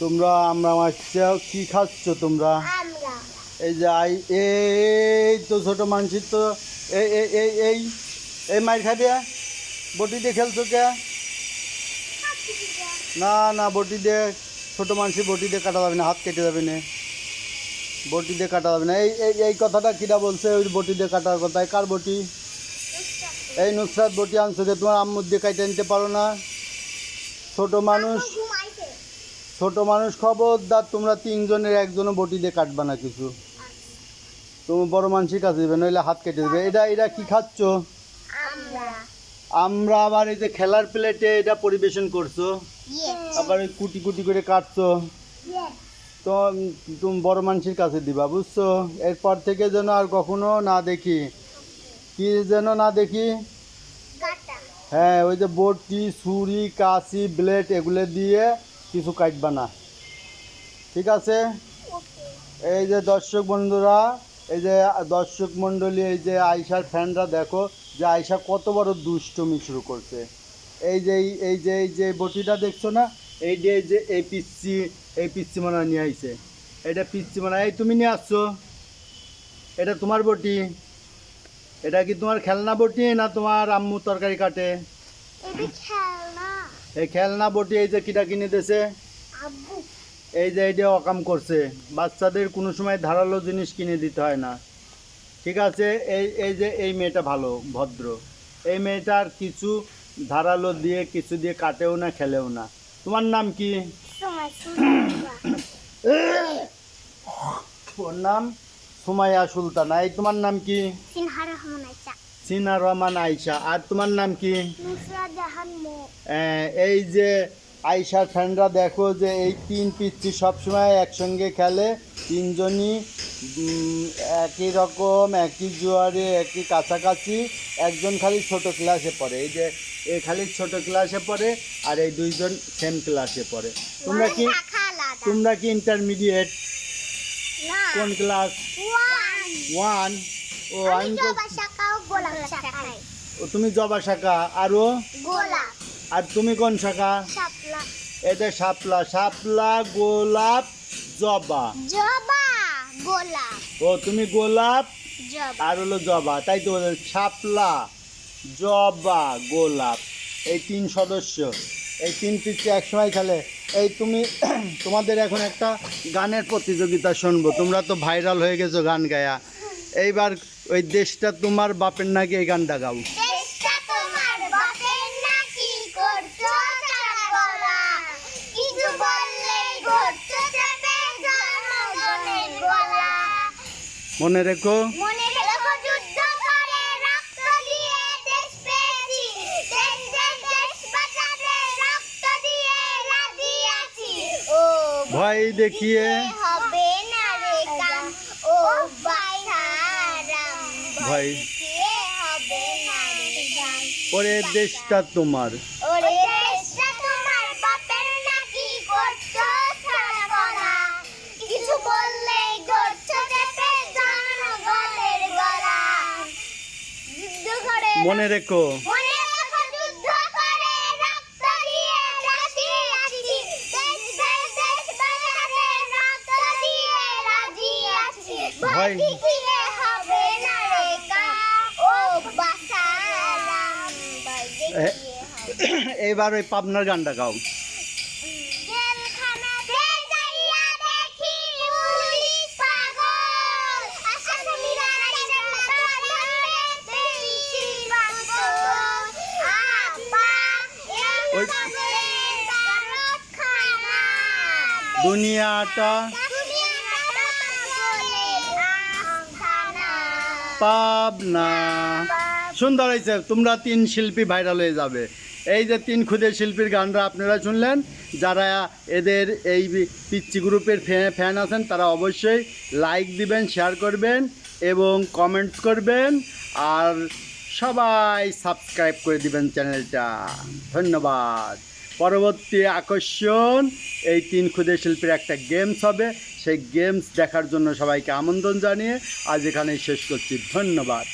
তোমরা আমরা মাছ কি খাচ্ছ তোমরা? এই যে আই এই তো ছোট মানসির তো এই এই এই এই এই মার খাবে বটি দিয়ে খেলছো কে? না না বটি দিয়ে ছোট মানসি বটি দিয়ে কাটা যাবে না হাত কেটে যাবে না। বটি দিয়ে কাটা যাবে না। এই এই এই কথাটা কিরা বলছে? ওই বটি দিয়ে কাটার কথা কার বটি? এই নুসরাত বটি আনছো যে তোমার আম্মুর দিয়ে কাটে নিতে পারো না। ছোট মানুষ ছোট মানুষ খবরদার তোমরা তিনজনের একজনও বটি দিয়ে কাটবা না কিছু। তুমি বড় মানুষের কাছে দেবে নইলে হাত কেটে দেবে। এটা এটা কি খাচ্ছ? আমরা। আবার এই যে খেলার প্লেটে এটা পরিবেশন করছ? আবার ওই কুটি কুটি করে কাটছো? তো তুমি বড় মানুষের কাছে দিবা বুঝছ? এরপর থেকে যেন আর কখনো না দেখি। কি যেন না দেখি? হ্যাঁ ওই যে বটি ছুরি কাশি ব্লেড এগুলো দিয়ে কিছু কাটবা না ঠিক আছে? এই যে দর্শক বন্ধুরা এই যে দর্শক মণ্ডলী এই যে আয়সার ফ্যানরা দেখো যে আয়সা কত বড় দুষ্টমি শুরু করছে। এই যে এই- যে এই যে বটিটা দেখছ না? এই যে এই যে এই পিচ্ছি এই পিচ্ছি মনে নিয়ে আইছে। এটা পিচ্ছি মনে এই তুমি নিয়ে আসছো। এটা তোমার বটি। এটা কি তোমার খেলনা বটি না তোমার আম্মু তরকারি কাটে? এই খেলনা বটি এই যে কিটা কিনে দিয়েছে? এই যে এইটা অকাম করছে। বাচ্চাদের কোনো সময় ধারালো জিনিস কিনে দিতে হয় না। ঠিক আছে এই এই যে এই মেয়েটা ভালো ভদ্র। এই মেয়েটার কিছু ধারালো দিয়ে কিছু দিয়ে কাটেও না খেলেও না। তোমার নাম কি? ওর নাম সুমাইয়া সুলতানা। এই তোমার নাম কি? সিনা রহমান আয়সা আর তোমার নাম কি? এই যে আয়সার ফ্যানরা দেখো যে এই তিন পিচ্ছি সবসময় একসঙ্গে খেলে তিনজনই একই রকম একই জোয়ারে একই কাছাকাছি একজন খালি ছোট ক্লাসে পড়ে। এই যে এই খালি ছোট ক্লাসে পড়ে আর এই দুইজন সেম ক্লাসে পড়ে। তোমরা কি তোমরা কি ইন্টারমিডিয়েট কোন ক্লাস ওয়ান। ও আমি তো- ও, তুমি জবা শাখা আরও আর তুমি কোন শাখা? এটা শাপলা শাপলা গোলাপ জবা। জবা গোলাপ। ও তুমি গোলাপ আর হলো জবা তাই তো বলে শাপলা জবা গোলাপ। এই তিন সদস্য এই তিন পিচ্ছে একসময় খেলে। এই তুমি তোমাদের এখন একটা গানের প্রতিযোগিতা শুনব। তোমরা তো ভাইরাল হয়ে গেছো গান গায়া। এইবার ওই দেশটা তোমার বাপের নাকি এই গানটা গাও। মনে রেখো। বাপের নাকি জনগণের গলা। যুদ্ধ করে মনে রেখো। মনে এইবার ওই পাবনার গানটা গাও। দুনিয়াটা পাবনা। সুন্দর হয়েছে। তোমরা তিন শিল্পী ভাইরাল হয়ে যাবে। এই যে তিন ক্ষুদে শিল্পীর গানরা আপনারা শুনলেন, যারা এদের এই পিচ্ছি গ্রুপের ফ্যান আছেন, তারা অবশ্যই লাইক দিবেন শেয়ার করবেন এবং কমেন্ট করবেন আর সবাই সাবস্ক্রাইব করে দিবেন চ্যানেলটা। ধন্যবাদ। পরবর্তী আকর্ষণ, এই তিন ক্ষুদে শিল্পীর একটা গেমস হবে। সেই গেমস দেখার জন্য সবাইকে আমন্ত্রণ জানিয়ে আজ এখানেই শেষ করছি। ধন্যবাদ।